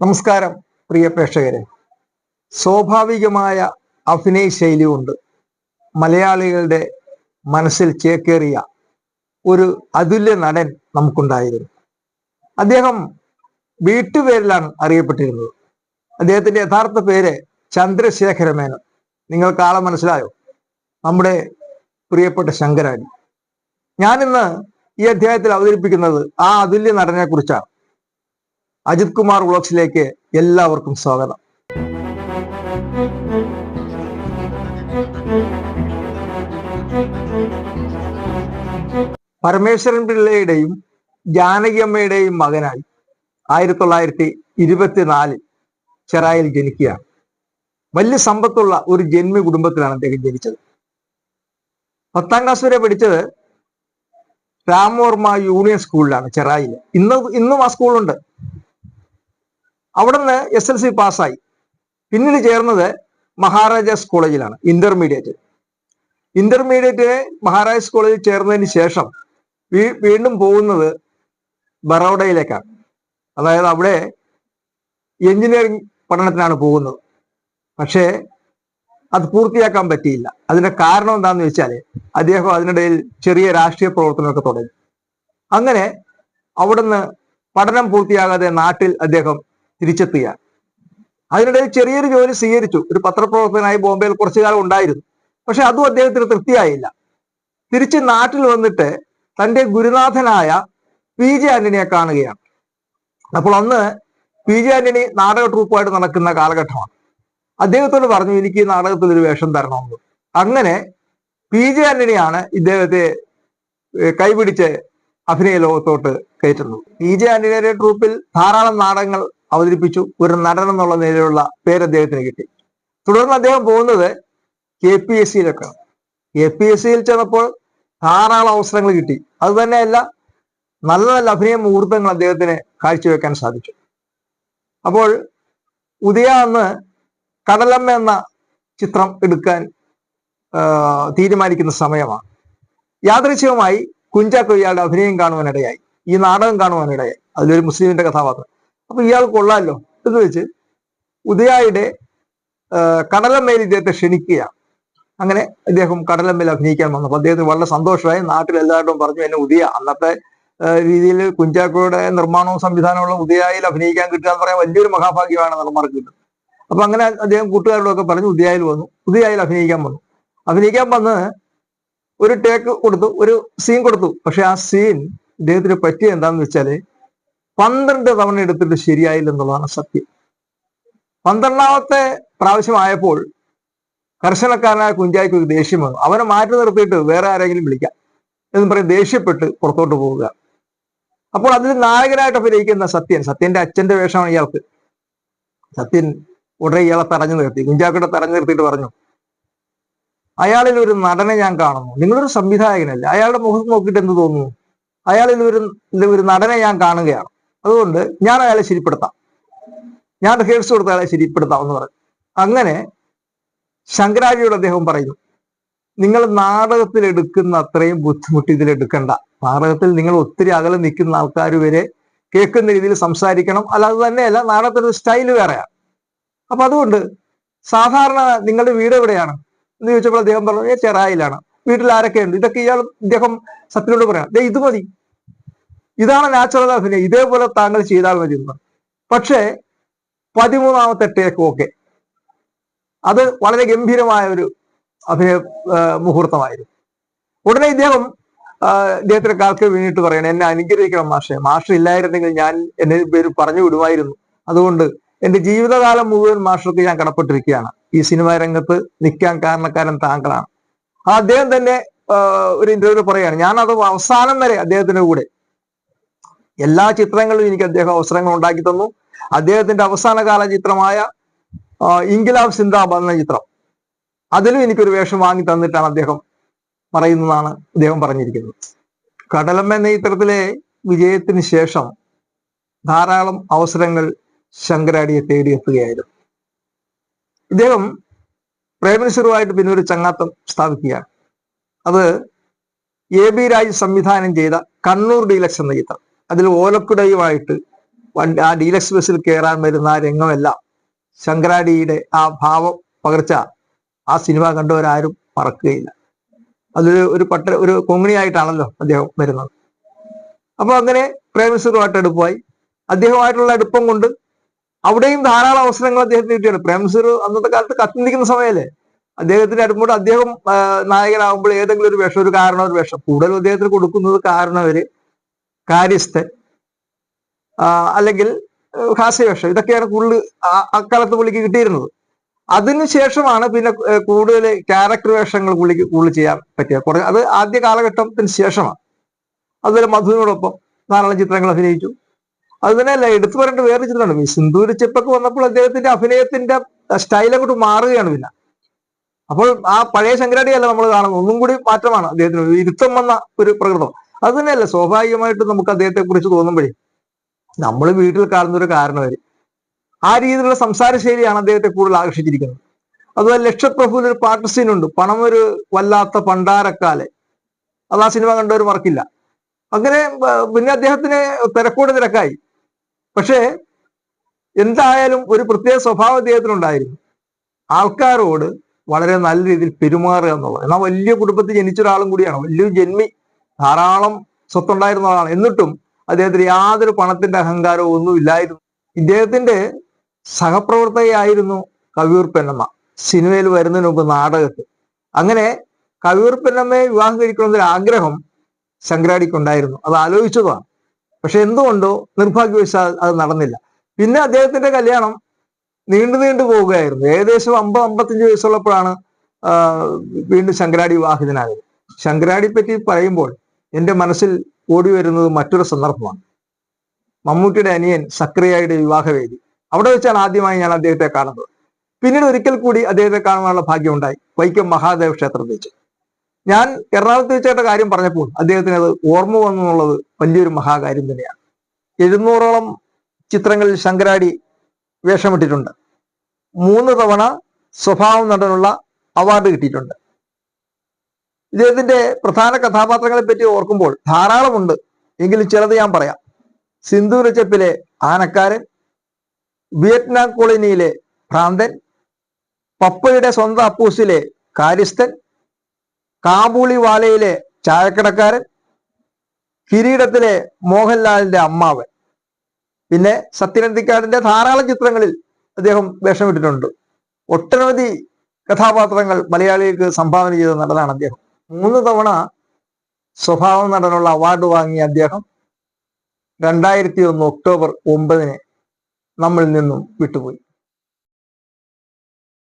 നമസ്കാരം പ്രിയ പ്രേക്ഷകരെ. സ്വാഭാവികമായ അഭിനയ ശൈലി കൊണ്ട് മലയാളികളുടെ മനസ്സിൽ ചേക്കേറിയ ഒരു അതുല്യ നടൻ നമുക്കുണ്ടായിരുന്നു. അദ്ദേഹം വീട്ടുപേരിലാണ് അറിയപ്പെട്ടിരുന്നത്. അദ്ദേഹത്തിന്റെ യഥാർത്ഥ പേര് ചന്ദ്രശേഖര മേനോൻ നിങ്ങൾക്ക് ആളെ മനസ്സിലായോ? നമ്മുടെ പ്രിയപ്പെട്ട ശങ്കരാടി ഞാനിന്ന് ഈ അധ്യായത്തിൽ അവതരിപ്പിക്കുന്നത് ആ അതുല്യ നടനെ കുറിച്ചാണ്. അജിത് കുമാർ വ്ളോഗ്സിലേക്ക് എല്ലാവർക്കും സ്വാഗതം. പരമേശ്വരൻ പിള്ളയുടെയും ജാനകിയമ്മയുടെയും മകനായി ആയിരത്തി തൊള്ളായിരത്തി ഇരുപത്തിനാലിൽ ചെറായിൽ ജനിക്കുകയാണ്. വലിയ സമ്പത്തുള്ള ഒരു ജന്മി കുടുംബത്തിലാണ് അദ്ദേഹം ജനിച്ചത്. പത്താം ക്ലാസ് വരെ പഠിച്ചത് രാമവർമ്മ യൂണിയൻ സ്കൂളിലാണ് ചെറായിൽ ഇന്ന് ഇന്നും ആ സ്കൂളുണ്ട്. അവിടുന്ന് എസ് എൽ സി പാസ്സായി. പിന്നീട് ചേർന്നത് മഹാരാജാസ് കോളേജിലാണ് ഇന്റർമീഡിയറ്റ് ഇന്റർമീഡിയറ്റ് മഹാരാജാസ് കോളേജിൽ ചേർന്നതിന് ശേഷം വീണ്ടും പോകുന്നത് ബറോഡയിലേക്കാണ്. അതായത് അവിടെ എഞ്ചിനീയറിംഗ് പഠനത്തിനാണ് പോകുന്നത്. പക്ഷേ അത് പൂർത്തിയാക്കാൻ പറ്റിയില്ല. അതിന്റെ കാരണം എന്താണെന്ന് വെച്ചാൽ അദ്ദേഹം അതിനിടയിൽ ചെറിയ രാഷ്ട്രീയ പ്രവർത്തനമൊക്കെ തുടങ്ങി. അങ്ങനെ അവിടുന്ന് പഠനം പൂർത്തിയാകാതെ നാട്ടിൽ അദ്ദേഹം തിരിച്ചെത്തുകയാണ് അതിനിടയിൽ ചെറിയൊരു ജോലി സ്വീകരിച്ചു. ഒരു പത്രപ്രവർത്തകനായി ബോംബെയിൽ കുറച്ചു കാലം ഉണ്ടായിരുന്നു. പക്ഷെ അതും അദ്ദേഹത്തിന് തൃപ്തിയായില്ല. തിരിച്ച് നാട്ടിൽ വന്നിട്ട് തന്റെ ഗുരുനാഥനായ പി ജെ ആന്റണിയെ കാണുകയാണ്. അപ്പോൾ അന്ന് പി ജെ ആന്റണി നാടക ട്രൂപ്പായിട്ട് നടക്കുന്ന കാലഘട്ടമാണ്. അദ്ദേഹത്തോട് പറഞ്ഞു എനിക്ക് ഈ നാടകത്തിൽ ഒരു വേഷം തരണമെന്ന്. അങ്ങനെ പി ജെ ആന്റണിയാണ് ഇദ്ദേഹത്തെ കൈപിടിച്ച് അഭിനയ ലോകത്തോട്ട് കയറ്റുന്നത്. പി ജെ ആന്റണിയുടെ ട്രൂപ്പിൽ ധാരാളം നാടകങ്ങൾ അവതരിപ്പിച്ചു. ഒരു നടൻ എന്നുള്ള നിലയിലുള്ള പേര് അദ്ദേഹത്തിന് കിട്ടി. തുടർന്ന് അദ്ദേഹം പോകുന്നത് കെ പി എസ് സിയിലൊക്കെയാണ് കെ പി എസ് സിയിൽ ചെന്നപ്പോൾ ധാരാളം അവസരങ്ങൾ കിട്ടി. അത് തന്നെയല്ല നല്ല നല്ല അഭിനയ മുഹൂർത്തങ്ങൾ അദ്ദേഹത്തിന് കാഴ്ചവെക്കാൻ സാധിച്ചു. അപ്പോൾ ഉദയ അന്ന് കടലമ്മ എന്ന ചിത്രം എടുക്കാൻ തീരുമാനിക്കുന്ന സമയമാണ്. യാദൃശ്യവുമായി കുഞ്ചാക്കോ ഇയാളുടെ അഭിനയം കാണുവാനിടയായി. ഈ നാടകം കാണുവാനിടയായി. അതിലൊരു മുസ്ലിമിന്റെ കഥാപാത്രം. അപ്പൊ ഇയാൾ കൊള്ളാമല്ലോ എന്ന് വെച്ച് ഉദയായുടെ കടലമ്മയിൽ ഇദ്ദേഹത്തെ ക്ഷണിക്കുകയാണ്. അങ്ങനെ ഇദ്ദേഹം കടലമ്മയിൽ അഭിനയിക്കാൻ വന്നപ്പോൾ അദ്ദേഹത്തിന് വളരെ സന്തോഷമായി. നാട്ടിൽ എല്ലാവരും പറഞ്ഞു എന്നെ ഉദയ അന്നത്തെ രീതിയിൽ കുഞ്ചാക്കോയുടെ നിർമ്മാണവും സംവിധാനമുള്ള ഉദയായിൽ അഭിനയിക്കാൻ കിട്ടുക എന്ന് പറയാൻ വലിയൊരു മഹാഭാഗ്യമാണ് നിർമ്മാർക്ക് കിട്ടുന്നത് അപ്പൊ അങ്ങനെ അദ്ദേഹം കൂട്ടുകാരോടൊക്കെ പറഞ്ഞു ഉദയായിൽ വന്നു. ഉദയായിൽ അഭിനയിക്കാൻ വന്നു. അഭിനയിക്കാൻ വന്ന് ഒരു ടേക്ക് കൊടുത്തു ഒരു സീൻ കൊടുത്തു. പക്ഷെ ആ സീൻ ഇദ്ദേഹത്തിന് പറ്റിയ എന്താന്ന് വെച്ചാൽ പന്ത്രണ്ട് തവണ എടുത്തിട്ട് ശരിയായില്ലെന്നുള്ളതാണ് സത്യം. പന്ത്രണ്ടാമത്തെ പ്രാവശ്യമായപ്പോൾ കർശനക്കാരനായ കുഞ്ചായ്ക്ക് ഒരു ദേഷ്യം വന്നു. അവനെ മാറ്റി നിർത്തിയിട്ട് വേറെ ആരെങ്കിലും വിളിക്കാം എന്ന് പറയും ദേഷ്യപ്പെട്ട് പുറത്തോട്ട് പോവുക. അപ്പോൾ അതിൽ നായകനായിട്ട് അഭിനയിക്കുന്ന സത്യൻ സത്യന്റെ അച്ഛന്റെ വേഷമാണ് ഇയാൾക്ക്. സത്യൻ ഉടനെ ഇയാളെ തടഞ്ഞു നിർത്തി. കുഞ്ചാക്കിയുടെ തടഞ്ഞു നിർത്തിയിട്ട് പറഞ്ഞു അയാളിൽ ഒരു നടനെ ഞാൻ കാണുന്നു. നിങ്ങളൊരു സംവിധായകനല്ലേ. അയാളുടെ മുഖം നോക്കിയിട്ട് എന്ത് തോന്നുന്നു? അയാളിൽ ഒരു ഒരു നടനെ ഞാൻ കാണുകയാണ്. അതുകൊണ്ട് ഞാൻ അയാളെ ശരിപ്പെടുത്താം. ഞാൻ റിഹേഴ്സ് കൊടുത്ത അയാളെ ശരിപ്പെടുത്താം എന്ന് പറഞ്ഞു അങ്ങനെ ശങ്കരാചാര്യോട് അദ്ദേഹം പറയുന്നു നിങ്ങൾ നാടകത്തിൽ എടുക്കുന്ന അത്രയും ബുദ്ധിമുട്ട് ഇതിൽ എടുക്കണ്ട. നാടകത്തിൽ നിങ്ങൾ ഒത്തിരി അകലെ നിൽക്കുന്ന ആൾക്കാർ വരെ കേൾക്കുന്ന രീതിയിൽ സംസാരിക്കണം. അല്ലാതെ തന്നെയല്ല നാടകത്തിന്റെ സ്റ്റൈൽ വേറെയാണ് അപ്പൊ അതുകൊണ്ട് സാധാരണ നിങ്ങളുടെ വീട് എവിടെയാണ്? എന്ന് ചോദിച്ചപ്പോൾ അദ്ദേഹം പറഞ്ഞു "ഏ, ചെറായിലാണ്. വീട്ടിൽ ആരൊക്കെയുണ്ട്? ഇതൊക്കെ ഇയാൾ ഇദ്ദേഹം സത്യനോട് പറയാം ഇത് മതി. ഇതാണ് നാച്ചുറൽ അഭിനയം ഇതേപോലെ താങ്കൾ ചെയ്താൽ മതി. പക്ഷേ പതിമൂന്നാമത്തെ ടേക്ക് ഓക്കെ അത് വളരെ ഗംഭീരമായ ഒരു അഭിനയ മുഹൂർത്തമായിരുന്നു. ഉടനെ ഇദ്ദേഹം ആ, ഇദ്ദേഹത്തിന്റെ കാൽക്ക് വീണിട്ട് പറയണം എന്നെ അനുഗ്രഹിക്കണം മാഷെ. മാഷ് ഇല്ലായിരുന്നെങ്കിൽ ഞാൻ എന്നെ പേര് പറഞ്ഞു വിടുമായിരുന്നു. അതുകൊണ്ട് എന്റെ ജീവിതകാലം മുഴുവൻ മാഷർക്ക് ഞാൻ കടപ്പെട്ടിരിക്കുകയാണ്. ഈ സിനിമാ രംഗത്ത് നിൽക്കാൻ കാരണക്കാരൻ താങ്കളാണ്. ആ അദ്ദേഹം തന്നെ ഒരു ഇന്റർവ്യൂ പറയാണ് ഞാൻ അത് അവസാനം വരെ അദ്ദേഹത്തിന്റെ കൂടെ എല്ലാ ചിത്രങ്ങളിലും എനിക്ക് അദ്ദേഹം അവസരങ്ങൾ ഉണ്ടാക്കി തന്നു. അദ്ദേഹത്തിന്റെ അവസാനകാല ചിത്രമായ ഇൻകിലാബ് സിന്ദാബാദ് എന്ന ചിത്രം. അതിലും എനിക്കൊരു വേഷം വാങ്ങി തന്നിട്ടാണ് അദ്ദേഹം പറയുന്നതാണ് അദ്ദേഹം പറഞ്ഞിരിക്കുന്നത്. കടലമ്മ എന്ന ചിത്രത്തിലെ വിജയത്തിന് ശേഷം ധാരാളം അവസരങ്ങൾ ശങ്കരാടിയെ തേടിയെത്തുകയായിരുന്നു ഇദ്ദേഹം പ്രേമനസറുമായിട്ട് പിന്നെ ഒരു ചങ്ങാത്തം സ്ഥാപിക്കുകയാണ്. അത് എ ബി രാജ് സംവിധാനം ചെയ്ത കണ്ണൂർ ഡീലക്സ് എന്ന ചിത്രം. അതിൽ ഓലക്കുടയുമായിട്ട് വണ്ടി ആ ഡീലക്സ് ബസ്സിൽ കയറാൻ വരുന്ന ആ രംഗമെല്ലാം ശങ്കരാടിയുടെ ആ ഭാവം പകർച്ച ആ സിനിമ കണ്ടവരാരും മറക്കുകയില്ല. അതൊരു ഒരു പട്ട ഒരു കൊങ്ങിണിയായിട്ടാണല്ലോ അദ്ദേഹം വരുന്നത്. അപ്പൊ അങ്ങനെ പ്രേമസുറുമായിട്ട് അടുപ്പമായി. അദ്ദേഹമായിട്ടുള്ള അടുപ്പം കൊണ്ട് അവിടെയും ധാരാളം അവസരങ്ങൾ അദ്ദേഹത്തിന് കിട്ടിയാണ് പ്രേംനസീർ അന്നത്തെ കാലത്ത് കത്തിനിക്കുന്ന സമയമല്ലേ? അദ്ദേഹത്തിന്റെ അടുപ്പോട്ട് അദ്ദേഹം നായകനാകുമ്പോൾ ഏതെങ്കിലും ഒരു വേഷം ഒരു കാരണ ഒരു വേഷം. കൂടുതലും അദ്ദേഹത്തിന് കൊടുക്കുന്നത് കാരണം കാരണവര് കാര്യസ്ഥൻ അല്ലെങ്കിൽ ഹാസ്യവേഷം ഇതൊക്കെയാണ് കൂടുതൽ അക്കാലത്ത് പുള്ളിക്ക് കിട്ടിയിരുന്നത്. അതിനുശേഷമാണ് പിന്നെ കൂടുതൽ ക്യാരക്ടർ വേഷങ്ങൾ പുള്ളിക്ക് കൂടുതൽ ചെയ്യാൻ പറ്റിയത് കുറെ അത് ആദ്യ കാലഘട്ടത്തിന് ശേഷമാണ്. അതുപോലെ മധുവിനോടൊപ്പം ധാരാളം ചിത്രങ്ങൾ അഭിനയിച്ചു. അത് തന്നെയല്ല എടുത്തു പറയേണ്ട വേറെ ചിത്രമാണ് ഈ ചെപ്പൊക്കെ വന്നപ്പോൾ അദ്ദേഹത്തിന്റെ അഭിനയത്തിന്റെ സ്റ്റൈൽ അങ്ങോട്ട് മാറുകയാണ് പിന്നെ. അപ്പോൾ ആ പഴയ ശങ്കരാടിയല്ല നമ്മൾ കാണുന്നത്. ഒന്നും കൂടി മാറ്റമാണ് അദ്ദേഹത്തിന്. ഇരുത്തം വന്ന ഒരു പ്രകൃതം. അത് തന്നെയല്ല സ്വാഭാവികമായിട്ട് നമുക്ക് അദ്ദേഹത്തെ കുറിച്ച് തോന്നുമ്പോഴേ നമ്മൾ വീട്ടിൽ കാണുന്ന ഒരു കാരണവര് ആ രീതിയിലുള്ള സംസാര ശൈലിയാണ് അദ്ദേഹത്തെ കൂടുതൽ ആകർഷിച്ചിരിക്കുന്നത്. അതുപോലെ ലക്ഷപ്രഭുവിൽ ഒരു പാട്ട് സീനുണ്ട് പണം ഒരു വല്ലാത്ത പണ്ടാരക്കാലെ അത് ആ സിനിമ കണ്ടവർ മറക്കില്ല. അങ്ങനെ പിന്നെ അദ്ദേഹത്തിന് തിരക്കോട് തിരക്കായി. പക്ഷേ എന്തായാലും ഒരു പ്രത്യേക സ്വഭാവം അദ്ദേഹത്തിനുണ്ടായിരുന്നു. ആൾക്കാരോട് വളരെ നല്ല രീതിയിൽ പെരുമാറുക എന്നുള്ളത്. എന്നാൽ വലിയ കുടുംബത്തിൽ ജനിച്ച ഒരാളും കൂടിയാണ്. വലിയൊരു ജന്മി ധാരാളം സ്വത്തുണ്ടായിരുന്ന ആളാണ് എന്നിട്ടും അദ്ദേഹത്തിന് യാതൊരു പണത്തിന്റെ അഹങ്കാരവും ഒന്നും ഇല്ലായിരുന്നു. ഇദ്ദേഹത്തിന്റെ സഹപ്രവർത്തകയായിരുന്നു കവിയൂർ പെണ്ണമ്മ. സിനിമയിൽ വരുന്നതിന് മുമ്പ് നാടകത്തിൽ. അങ്ങനെ കവിയൂർ പെണ്ണമ്മയെ വിവാഹം കഴിക്കണമെന്നൊരു ആഗ്രഹം ശങ്കരാടിക്കുണ്ടായിരുന്നു അത് ആലോചിച്ചതാണ്. പക്ഷെ എന്തുകൊണ്ടോ നിർഭാഗ്യവശാൽ അത് നടന്നില്ല. പിന്നെ അദ്ദേഹത്തിന്റെ കല്യാണം നീണ്ടു നീണ്ടു പോവുകയായിരുന്നു. ഏകദേശം അമ്പത് അമ്പത്തഞ്ച് വയസ്സുള്ളപ്പോഴാണ് വീണ്ടും ശങ്കരാടി വിവാഹിതനായത്. ശങ്കരാടി പറ്റി പറയുമ്പോൾ എന്റെ മനസ്സിൽ ഓടി വരുന്നത് മറ്റൊരു സന്ദർഭമാണ്. മമ്മൂട്ടിയുടെ അനിയൻ സക്രിയയുടെ വിവാഹവേദി. അവിടെ വെച്ചാണ് ആദ്യമായി ഞാൻ അദ്ദേഹത്തെ കാണുന്നത്. പിന്നീട് ഒരിക്കൽ കൂടി അദ്ദേഹത്തെ കാണുവാനുള്ള ഭാഗ്യം ഉണ്ടായി വൈക്കം മഹാദേവ ക്ഷേത്രത്തിൽ വെച്ച്. ഞാൻ എറണാകുളത്ത് വെച്ചേട്ട കാര്യം പറഞ്ഞപ്പോൾ അദ്ദേഹത്തിന് അത് ഓർമ്മ വന്നു എന്നുള്ളത് വലിയൊരു മഹാകാര്യം തന്നെയാണ്. എഴുന്നൂറോളം ചിത്രങ്ങളിൽ ശങ്കരാടി വേഷമിട്ടിട്ടുണ്ട്. മൂന്ന് തവണ സ്വഭാവം നടനുള്ള അവാർഡ് കിട്ടിയിട്ടുണ്ട്. ഇദ്ദേഹത്തിന്റെ പ്രധാന കഥാപാത്രങ്ങളെ പറ്റി ഓർക്കുമ്പോൾ ധാരാളമുണ്ട്. എങ്കിലും ചിലത് ഞാൻ പറയാം. സിന്ധൂരച്ചപ്പിലെ ആനക്കാരൻ വിയറ്റ്നാം കോളനിയിലെ ഭ്രാന്തൻ പപ്പയുടെ സ്വന്തം അപ്പൂസിലെ കാര്യസ്ഥൻ കാബൂളി വാലയിലെ ചായക്കടക്കാരൻ കിരീടത്തിലെ മോഹൻലാലിന്റെ അമ്മാവൻ. പിന്നെ സത്യനന്ദിക്കാടിന്റെ ധാരാളം ചിത്രങ്ങളിൽ അദ്ദേഹം വേഷമിട്ടിട്ടുണ്ട്. ഒട്ടനവധി കഥാപാത്രങ്ങൾ മലയാളികൾക്ക് സംഭാവന ചെയ്ത നടനാണ് അദ്ദേഹം. മൂന്ന് തവണ സ്വഭാവ നടനുള്ള അവാർഡ് വാങ്ങിയ അദ്ദേഹം രണ്ടായിരത്തി ഒന്ന് ഒക്ടോബർ ഒമ്പതിന് നമ്മളിൽ നിന്നും വിട്ടുപോയി.